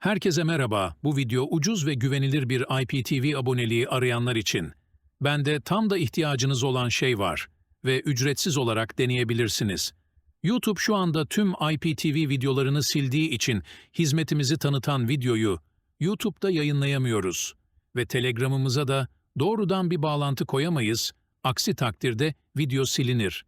Herkese merhaba. Bu video ucuz ve güvenilir bir IPTV aboneliği arayanlar için. Bende tam da ihtiyacınız olan şey var ve ücretsiz olarak deneyebilirsiniz. YouTube şu anda tüm IPTV videolarını sildiği için hizmetimizi tanıtan videoyu YouTube'da yayınlayamıyoruz ve Telegram'ımıza da doğrudan bir bağlantı koyamayız. Aksi takdirde video silinir.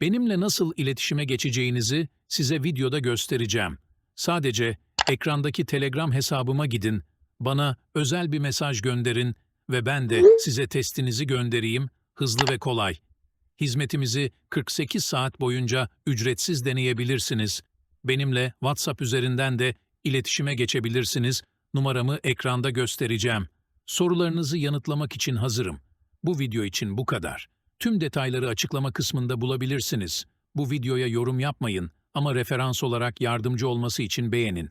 Benimle nasıl iletişime geçeceğinizi size videoda göstereceğim. Sadece ekrandaki Telegram hesabıma gidin, bana özel bir mesaj gönderin ve ben de size testinizi göndereyim, hızlı ve kolay. Hizmetimizi 48 saat boyunca ücretsiz deneyebilirsiniz. Benimle WhatsApp üzerinden de iletişime geçebilirsiniz. Numaramı ekranda göstereceğim. Sorularınızı yanıtlamak için hazırım. Bu video için bu kadar. Tüm detayları açıklama kısmında bulabilirsiniz. Bu videoya yorum yapmayın ama referans olarak yardımcı olması için beğenin.